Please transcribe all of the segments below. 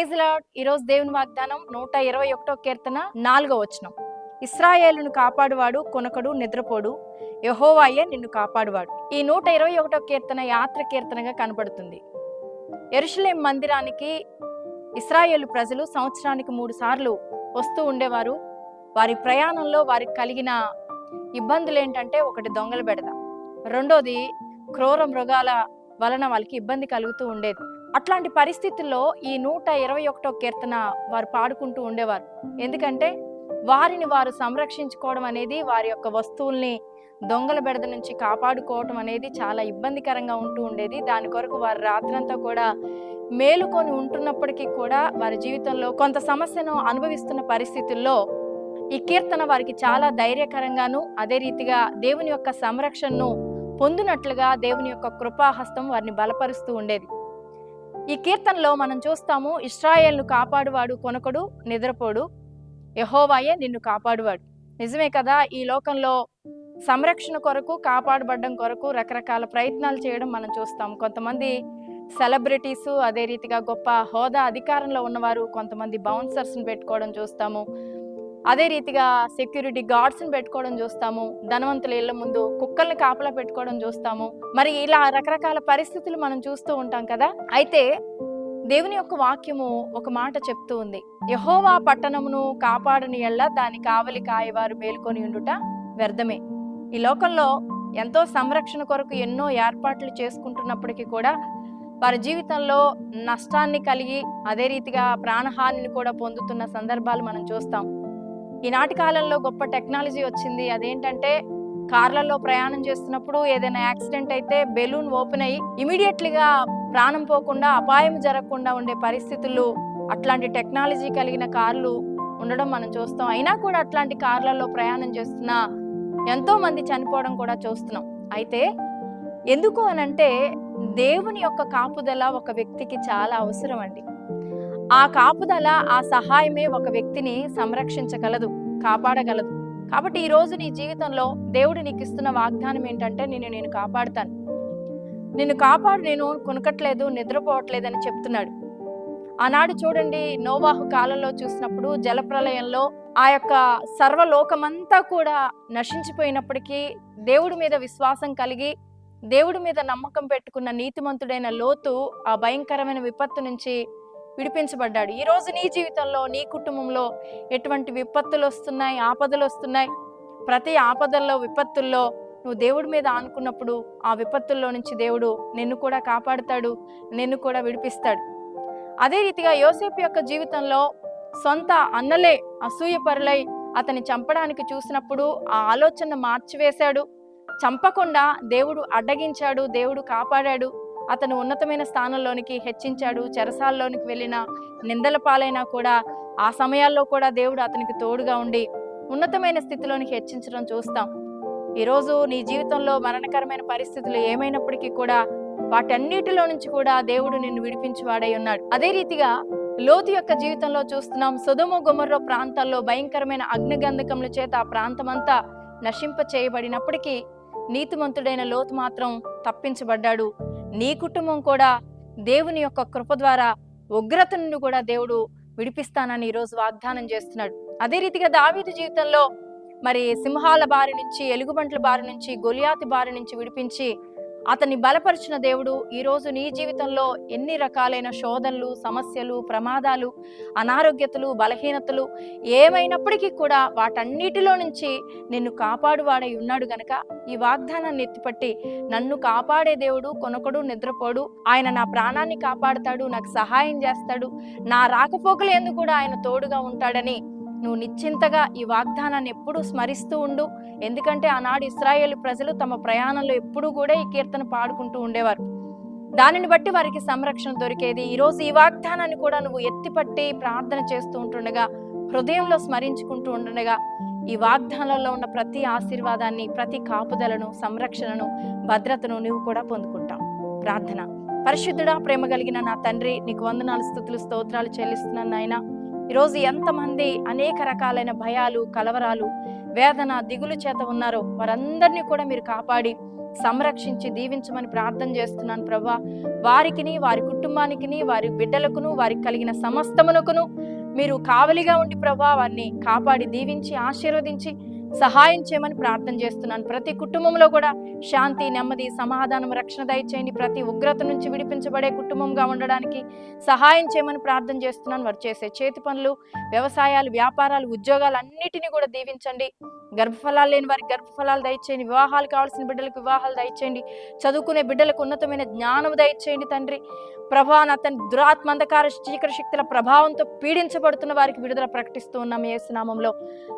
Praise lord. ఈరోజు దేవుని వాగ్దానం నూట ఇరవై ఒకటో కీర్తన నాలుగో వచనం. ఇస్రాయేలును కాపాడువాడు కొనకడు నిద్రపోడు. యహోవాయే నిన్ను కాపాడువాడు. ఈ నూట ఇరవై ఒకటో కీర్తన యాత్ర కీర్తనగా కనబడుతుంది. ఎరుషలేం మందిరానికి ఇస్రాయేలు ప్రజలు సంవత్సరానికి మూడు సార్లు వస్తూ ఉండేవారు. వారి ప్రయాణంలో వారికి కలిగిన ఇబ్బందులు ఏంటంటే ఒకటి దొంగలు బెడద. రెండోది క్రూర మృగాల వలన వాళ్ళకి ఇబ్బంది కలుగుతూ ఉండేది. అట్లాంటి పరిస్థితుల్లో ఈ నూట ఇరవై ఒకటో కీర్తన వారు పాడుకుంటూ ఉండేవారు. ఎందుకంటే వారిని వారు సంరక్షించుకోవడం అనేది వారి యొక్క వస్తువుల్ని దొంగల బెడద నుంచి కాపాడుకోవటం అనేది చాలా ఇబ్బందికరంగా ఉంటూ ఉండేది. దాని కొరకు వారు రాత్రంతా కూడా మేలుకొని ఉంటున్నప్పటికీ కూడా వారి జీవితంలో కొంత సమస్యను అనుభవిస్తున్న పరిస్థితుల్లో ఈ కీర్తన వారికి చాలా ధైర్యకరంగాను అదే రీతిగా దేవుని యొక్క సంరక్షణను పొందినట్లుగా దేవుని యొక్క కృపాహస్తం వారిని బలపరుస్తూ ఉండేది. ఈ కీర్తనలో మనం చూస్తాము ఇస్రాయేల్ను కాపాడువాడు కొనకడు నిద్రపోడు. యహోవాయే నిన్ను కాపాడువాడు. నిజమే కదా ఈ లోకంలో సంరక్షణ కొరకు కాపాడబడ్డం కొరకు రకరకాల ప్రయత్నాలు చేయడం మనం చూస్తాం. కొంతమంది సెలబ్రిటీస్ అదే రీతిగా గొప్ప హోదా అధికారంలో ఉన్నవారు కొంతమంది బౌన్సర్స్ని పెట్టుకోవడం చూస్తాము. అదే రీతిగా సెక్యూరిటీ గార్డ్స్ని పెట్టుకోవడం చూస్తాము. ధనవంతుల ఇళ్ళ ముందు కుక్కల్ని కాపలా పెట్టుకోవడం చూస్తాము. మరి ఇలా రకరకాల పరిస్థితులు మనం చూస్తూ ఉంటాం కదా? అయితే దేవుని యొక్క వాక్యము ఒక మాట చెప్తూ ఉంది. యహోవా పట్టణమును కాపాడని ఎళ్ళ దాని కావలి కాయవారు మేల్కొని ఉండుట వ్యర్థమే. ఈ లోకంలో ఎంతో సంరక్షణ కొరకు ఎన్నో ఏర్పాట్లు చేసుకుంటున్నప్పటికీ కూడా వారి జీవితంలో నష్టాన్ని కలిగి అదే రీతిగా ప్రాణహానిని కూడా పొందుతున్న సందర్భాలు మనం చూస్తాం. ఈనాటి కాలంలో గొప్ప టెక్నాలజీ వచ్చింది. అదేంటంటే కార్లలో ప్రయాణం చేస్తున్నప్పుడు ఏదైనా యాక్సిడెంట్ అయితే బెలూన్ ఓపెన్ అయ్యి ఇమీడియట్లీగా ప్రాణం పోకుండా అపాయం జరగకుండా ఉండే పరిస్థితులు అట్లాంటి టెక్నాలజీ కలిగిన కార్లు ఉండడం మనం చూస్తాం. అయినా కూడా అట్లాంటి కార్లలో ప్రయాణం చేస్తున్న ఎంతో మంది చనిపోవడం కూడా చూస్తున్నాం. అయితే ఎందుకు అనంటే దేవుని యొక్క కాపుదల ఒక వ్యక్తికి చాలా అవసరం అండి. ఆ కాపుదల ఆ సహాయమే ఒక వ్యక్తిని సంరక్షించగలదు కాపాడగలదు. కాబట్టి ఈ రోజు నీ జీవితంలో దేవుడు నీకు ఇస్తున్న వాగ్దానం ఏంటంటే నిన్ను నేను కాపాడుతాను. నిన్ను కాపాడు నేను కొనకట్లేదు నిద్రపోవట్లేదని చెప్తున్నాడు. ఆనాడు చూడండి నోవాహు కాలంలో చూసినప్పుడు జలప్రలయంలో ఆ యొక్క సర్వలోకమంతా కూడా నశించిపోయినప్పటికీ దేవుడి మీద విశ్వాసం కలిగి దేవుడి మీద నమ్మకం పెట్టుకున్న నీతిమంతుడైన లోతు ఆ భయంకరమైన విపత్తు నుంచి విడిపించబడ్డాడు. ఈరోజు నీ జీవితంలో నీ కుటుంబంలో ఎటువంటి విపత్తులు వస్తున్నాయి ఆపదలు వస్తున్నాయి? ప్రతి ఆపదల్లో విపత్తుల్లో నువ్వు దేవుడి మీద ఆనుకున్నప్పుడు ఆ విపత్తుల్లో నుంచి దేవుడు నిన్ను కూడా కాపాడుతాడు నిన్ను కూడా విడిపిస్తాడు. అదే రీతిగా యోసేపు యొక్క జీవితంలో సొంత అన్నలే అసూయపరులై అతన్ని చంపడానికి చూసినప్పుడు ఆ ఆలోచన మార్చివేశాడు. చంపకుండా దేవుడు అడ్డగించాడు దేవుడు కాపాడాడు. అతను ఉన్నతమైన స్థానంలోనికి హెచ్చించాడు. చెరసాల్లోనికి వెళ్ళిన నిందల పాలైనా కూడా ఆ సమయాల్లో కూడా దేవుడు అతనికి తోడుగా ఉండి ఉన్నతమైన స్థితిలోనికి హెచ్చించడం చూస్తాం. ఈరోజు నీ జీవితంలో మరణకరమైన పరిస్థితులు ఏమైనప్పటికీ కూడా వాటన్నిటిలో నుంచి కూడా దేవుడు నిన్ను విడిపించి వాడై ఉన్నాడు. అదే రీతిగా లోతు యొక్క జీవితంలో చూస్తున్నాం. సుధుమ గుమర్రో ప్రాంతాల్లో భయంకరమైన అగ్నిగంధకముల చేత ఆ ప్రాంతమంతా నశింప చేయబడినప్పటికీ నీతిమంతుడైన లోతు మాత్రం తప్పించబడ్డాడు. నీ కుటుంబం కూడా దేవుని యొక్క కృప ద్వారా ఉగ్రత నుండి కూడా దేవుడు విడిపిస్తానని ఈరోజు వాగ్దానం చేస్తున్నాడు. అదే రీతిగా దావీదు జీవితంలో మరి సింహాల బారి నుంచి ఎలుగుబంట్ల బారి నుంచి గొలియాతి బారి నుంచి విడిపించి అతన్ని బలపరిచిన దేవుడు ఈరోజు నీ జీవితంలో ఎన్ని రకాలైన శోధనలు సమస్యలు ప్రమాదాలు అనారోగ్యతలు బలహీనతలు ఏమైనప్పటికీ కూడా వాటన్నిటిలో నుంచి నిన్ను కాపాడువాడై ఉన్నాడు గనక ఈ వాగ్దానాన్ని ఎత్తిపట్టి నన్ను కాపాడే దేవుడు కొనకడు నిద్రపోడు. ఆయన నా ప్రాణాన్ని కాపాడుతాడు నాకు సహాయం చేస్తాడు. నా రాకపోకలు ఎందుకు కూడా ఆయన తోడుగా ఉంటాడని నువ్వు నిశ్చింతగా ఈ వాగ్దానాన్ని ఎప్పుడూ స్మరిస్తూ ఉండు. ఎందుకంటే ఆనాడు ఇస్రాయేల్ ప్రజలు తమ ప్రయాణంలో ఎప్పుడూ కూడా ఈ కీర్తన పాడుకుంటూ ఉండేవారు. దానిని బట్టి వారికి సంరక్షణ దొరికేది. ఈరోజు ఈ వాగ్దానాన్ని కూడా నువ్వు ఎత్తిపట్టి ప్రార్థన చేస్తూ ఉంటుండగా హృదయంలో స్మరించుకుంటూ ఉండగా ఈ వాగ్దానంలో ఉన్న ప్రతి ఆశీర్వాదాన్ని ప్రతి కాపుదలను సంరక్షణను భద్రతను నువ్వు కూడా పొందుకుంటావు. ప్రార్థన. పరిశుద్ధుడా ప్రేమ కలిగిన నా తండ్రి నీకు వందనాలు స్థుతులు స్తోత్రాలు చెల్లిస్తున్నాను నాయన. ఈరోజు ఎంతమంది అనేక రకాలైన భయాలు కలవరాలు వేదన దిగులు చేత ఉన్నారో వారందరినీ కూడా మీరు కాపాడి సంరక్షించి దీవించమని ప్రార్థన చేస్తున్నాను ప్రభా. వారికిని వారి కుటుంబానికిని వారి బిడ్డలకును వారికి కలిగిన సమస్తమునకును మీరు కావలిగా ఉండి ప్రభా వారిని కాపాడి దీవించి ఆశీర్వదించి సహాయం చేయమని ప్రార్థన చేస్తున్నాను. ప్రతి కుటుంబంలో కూడా శాంతి నెమ్మది సమాధానం రక్షణ దయచేయండి. ప్రతి ఉగ్రత నుంచి విడిపించబడే కుటుంబంగా ఉండడానికి సహాయం చేయమని ప్రార్థన చేస్తున్నాను. వారు చేసే చేతి పనులు వ్యవసాయాలు వ్యాపారాలు ఉద్యోగాలు అన్నిటినీ కూడా దీవించండి. గర్భఫలాలు లేని వారికి గర్భఫలాలు దయచేయండి. వివాహాలు కావాల్సిన బిడ్డలకు వివాహాలు దయచేయండి. చదువుకునే బిడ్డలకు ఉన్నతమైన జ్ఞానం దయచేయండి తండ్రి. ప్రభా అతని దురాత్మ అంధకార చీకటి శక్తుల ప్రభావంతో పీడించబడుతున్న వారికి విడుదల ప్రకటిస్తూ ఉన్నాం. యేసునామంలో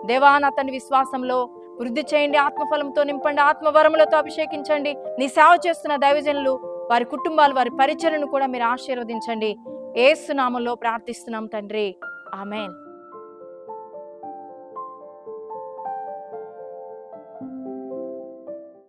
దేవాన్ అతని విశ్వాసం జీవితంలో వృద్ధి చేయండి ఆత్మఫలంతో నింపండి ఆత్మవరములతో అభిషేకించండి. నీ సేవ చేస్తున్న దైవజనులు వారి కుటుంబాలు వారి పరిచయను కూడా మీరు ఆశీర్వదించండి. ఏసునామంలో ప్రార్థిస్తున్నాం తండ్రి. ఆమెన్.